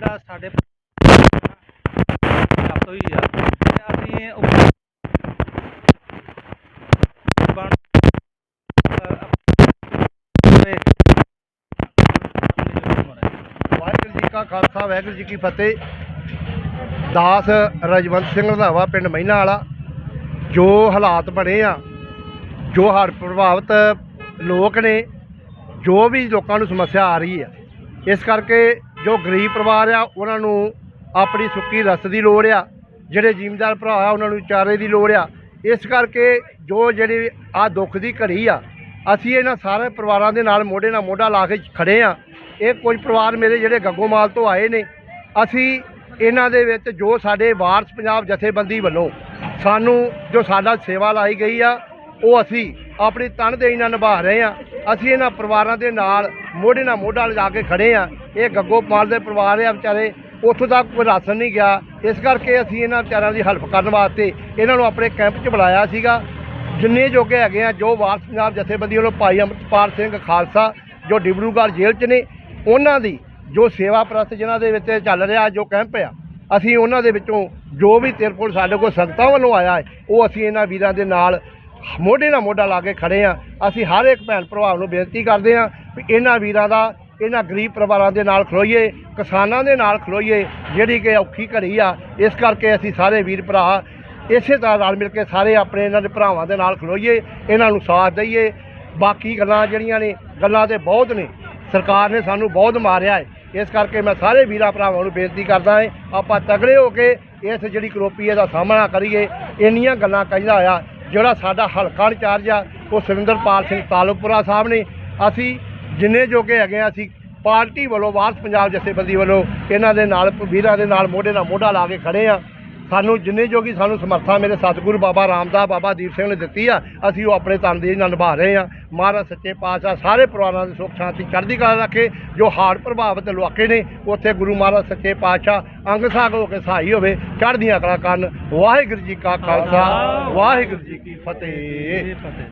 ਜਿਹੜਾ ਸਾਡੇ ਪ੍ਰਾਪਤ ਹੋਈ ਆ ਅਸੀਂ ਬਣ- ਵਾਹਿਗੁਰੂ ਜੀ ਕਾ ਖਾਲਸਾ, ਵਾਹਿਗੁਰੂ ਜੀ ਕੀ ਫਤਿਹ। ਦਾਸ ਰਜਵੰਤ ਸਿੰਘ ਰੰਧਾਵਾ ਪਿੰਡ ਮਹਿਨਾ ਵਾਲਾ, ਜੋ ਹਾਲਾਤ ਬਣੇ ਆ, ਜੋ ਹਰ ਪ੍ਰਭਾਵਿਤ ਲੋਕ ਨੇ, ਜੋ ਵੀ ਲੋਕਾਂ ਨੂੰ ਸਮੱਸਿਆ ਆ ਰਹੀ ਆ, ਇਸ ਕਰਕੇ ਜੋ ਗਰੀਬ ਪਰਿਵਾਰ ਆ, ਉਹਨਾਂ ਨੂੰ ਆਪਣੀ ਸੁੱਕੀ ਰਸ ਦੀ ਲੋੜ ਆ, ਜਿਹੜੇ ਜ਼ਿਮੀਂਦਾਰ ਭਰਾ ਆ, ਉਹਨਾਂ ਨੂੰ ਚਾਰੇ ਦੀ ਲੋੜ ਆ। ਇਸ ਕਰਕੇ ਜੋ ਜਿਹੜੀ ਆ ਦੁੱਖ ਦੀ ਘੜੀ ਆ, ਅਸੀਂ ਇਹਨਾਂ ਸਾਰੇ ਪਰਿਵਾਰਾਂ ਦੇ ਨਾਲ ਮੋਢੇ ਨਾਲ ਮੋਢਾ ਲਾ ਕੇ ਖੜੇ ਆ। ਇਹ ਕੁਝ ਪਰਿਵਾਰ ਮੇਰੇ ਜਿਹੜੇ ਗੱਗੋਮਾਲ ਤੋਂ ਆਏ ਨੇ, ਅਸੀਂ ਇਹਨਾਂ ਦੇ ਵਿੱਚ ਜੋ ਸਾਡੇ ਵਾਰਸ ਪੰਜਾਬ ਜਥੇਬੰਦੀ ਵੱਲੋਂ ਸਾਨੂੰ ਜੋ ਸਾਡਾ ਸੇਵਾ ਲਾਈ ਗਈ ਆ ਉਹ ਅਸੀਂ ਆਪਣੀ ਤਨਦੇਹੀ ਨਾਲ ਨਿਭਾ ਰਹੇ ਆ ਅਸੀਂ ਇਹਨਾਂ ਪਰਿਵਾਰਾਂ ਦੇ ਨਾਲ ਮੋਢੇ ਨਾਲ ਮੋਢਾ ਲਿਜਾ ਕੇ ਖੜੇ ਆ ਇਹ ਗੱਗੋ ਗੱਗੋਮਾਲ ਦੇ ਪਰਿਵਾਰ ਆ ਵਿਚਾਰੇ, ਉੱਥੋਂ ਤੱਕ ਕੋਈ ਰਾਸ਼ਨ ਨਹੀਂ ਗਿਆ। ਇਸ ਕਰਕੇ ਅਸੀਂ ਇਹਨਾਂ ਵਿਚਾਰਿਆਂ ਦੀ ਹੈਲਪ ਕਰਨ ਵਾਸਤੇ ਇਹਨਾਂ ਨੂੰ ਆਪਣੇ ਕੈਂਪ 'ਚ ਬੁਲਾਇਆ ਸੀਗਾ। ਜਿੰਨੇ ਜੋਗੇ ਹੈਗੇ ਆ, ਜੋ ਵਾਰਸ ਪੰਜਾਬ ਜਥੇਬੰਦੀ ਵੱਲੋਂ ਭਾਈ ਅਮਰਪਾਲ ਸਿੰਘ ਖਾਲਸਾ, ਜੋ ਡਿਬਰੂਗੜ੍ਹ ਜੇਲ੍ਹ 'ਚ ਨੇ, ਉਹਨਾਂ ਦੀ ਜੋ ਸੇਵਾ ਪ੍ਰਸਤ ਜਿਨ੍ਹਾਂ ਦੇ ਵਿੱਚ ਚੱਲ ਰਿਹਾ, ਜੋ ਕੈਂਪ ਆ, ਅਸੀਂ ਉਹਨਾਂ ਦੇ ਵਿੱਚੋਂ ਜੋ ਵੀ ਤੇਰੇ ਕੋਲ ਸਾਡੇ ਕੋਲ ਸੰਗਤਾਂ ਵੱਲੋਂ ਆਇਆ ਹੈ, ਉਹ ਅਸੀਂ ਇਹਨਾਂ ਵੀਰਾਂ ਦੇ ਨਾਲ ਮੋਢੇ ਨਾਲ ਮੋਢਾ ਲਾ ਕੇ ਖੜੇ ਆ। ਅਸੀਂ ਹਰ ਇੱਕ ਭੈਣ ਭਰਾ ਨੂੰ ਬੇਨਤੀ ਕਰਦੇ ਆ ਵੀ ਇਹਨਾਂ ਵੀਰਾਂ ਦਾ, ਇਹਨਾਂ ਗਰੀਬ ਪਰਿਵਾਰਾਂ ਦੇ ਨਾਲ ਖਲੋਈਏ, ਕਿਸਾਨਾਂ ਦੇ ਨਾਲ ਖਲੋਈਏ, ਜਿਹੜੀ ਕਿ ਔਖੀ ਘੜੀ ਆ। ਇਸ ਕਰਕੇ ਅਸੀਂ ਸਾਰੇ ਵੀਰ ਭਰਾ ਇਸੇ ਤਰ੍ਹਾਂ ਨਾਲ ਮਿਲ ਕੇ ਸਾਰੇ ਆਪਣੇ ਇਹਨਾਂ ਦੇ ਭਰਾਵਾਂ ਦੇ ਨਾਲ ਖਲੋਈਏ, ਇਹਨਾਂ ਨੂੰ ਸਾਥ ਦਈਏ। ਬਾਕੀ ਗੱਲਾਂ ਜਿਹੜੀਆਂ ਨੇ, ਗੱਲਾਂ ਤੇ ਬਹੁਤ ਨੇ। ਸਰਕਾਰ ਨੇ ਸਾਨੂੰ ਬਹੁਤ ਮਾਰਿਆ ਹੈ। ਇਸ ਕਰਕੇ ਮੈਂ ਸਾਰੇ ਵੀਰਾਂ ਭਰਾਵਾਂ ਨੂੰ ਬੇਨਤੀ ਕਰਦਾ ਹਾਂ, ਆਪਾਂ ਤਗੜੇ ਹੋ ਕੇ ਇਸ ਜਿਹੜੀ ਕਰੋਪੀਏ ਦਾ ਸਾਹਮਣਾ ਕਰੀਏ। ਇੰਨੀਆਂ ਗੱਲਾਂ ਕਹਿੰਦਾ ਆ ਜਿਹੜਾ ਸਾਡਾ ਹਲਕਾ ਇੰਚਾਰਜ ਆ, ਉਹ ਸੁਰਿੰਦਰਪਾਲ ਸਿੰਘ ਤਾਲੁਕਪੁਰਾ ਸਾਹਿਬ ਨੇ। ਅਸੀਂ ਜਿੰਨੇ ਜੋਗੇ ਹੈਗੇ ਆ, ਅਸੀਂ ਪਾਰਟੀ ਵੱਲੋਂ ਵਾਰਸ ਪੰਜਾਬ ਜਥੇਬੰਦੀ ਵੱਲੋਂ ਇਹਨਾਂ ਦੇ ਨਾਲ, ਵੀਰਾਂ ਦੇ ਨਾਲ ਮੋਢੇ ਨਾਲ ਮੋਢਾ ਲਾ ਕੇ ਖੜੇ ਆ। ਸਾਨੂੰ ਜਿੰਨੀ ਜੋਗੀ ਸਾਨੂੰ ਸਮਰਥਾ ਮੇਰੇ ਸਤਿਗੁਰੂ ਬਾਬਾ ਰਾਮਦਾਸ ਬਾਬਾ ਦੀਪ ਸਿੰਘ ਨੇ ਦਿੱਤੀ ਆ, ਅਸੀਂ ਉਹ ਆਪਣੇ ਤਨਦੇਹ ਨਾਲ ਨਿਭਾ ਰਹੇ ਆ। ਮਹਾਰਾਜ ਸੱਚੇ ਪਾਤਸ਼ਾਹ ਸਾਰੇ ਪਰਿਵਾਰਾਂ ਦੀ ਸੁੱਖ ਸ਼ਾਂਤੀ ਚੜ੍ਹਦੀ ਕਲਾ ਰੱਖੇ, ਜੋ ਹਾੜ ਪ੍ਰਭਾਵਿਤ ਇਲਾਕੇ ਨੇ, ਉੱਥੇ ਗੁਰੂ ਮਹਾਰਾਜ ਸੱਚੇ ਪਾਤਸ਼ਾਹ ਅੰਗ ਸਾਗ ਹੋ ਕੇ ਸਹਾਈ ਹੋਵੇ, ਚੜ੍ਹਦੀਆਂ ਕਲਾ ਕਰਨ। ਵਾਹਿਗੁਰੂ ਜੀ ਕਾ ਖਾਲਸਾ, ਵਾਹਿਗੁਰੂ ਜੀ ਕੀ ਫਤਿਹ ਫਤਿਹ।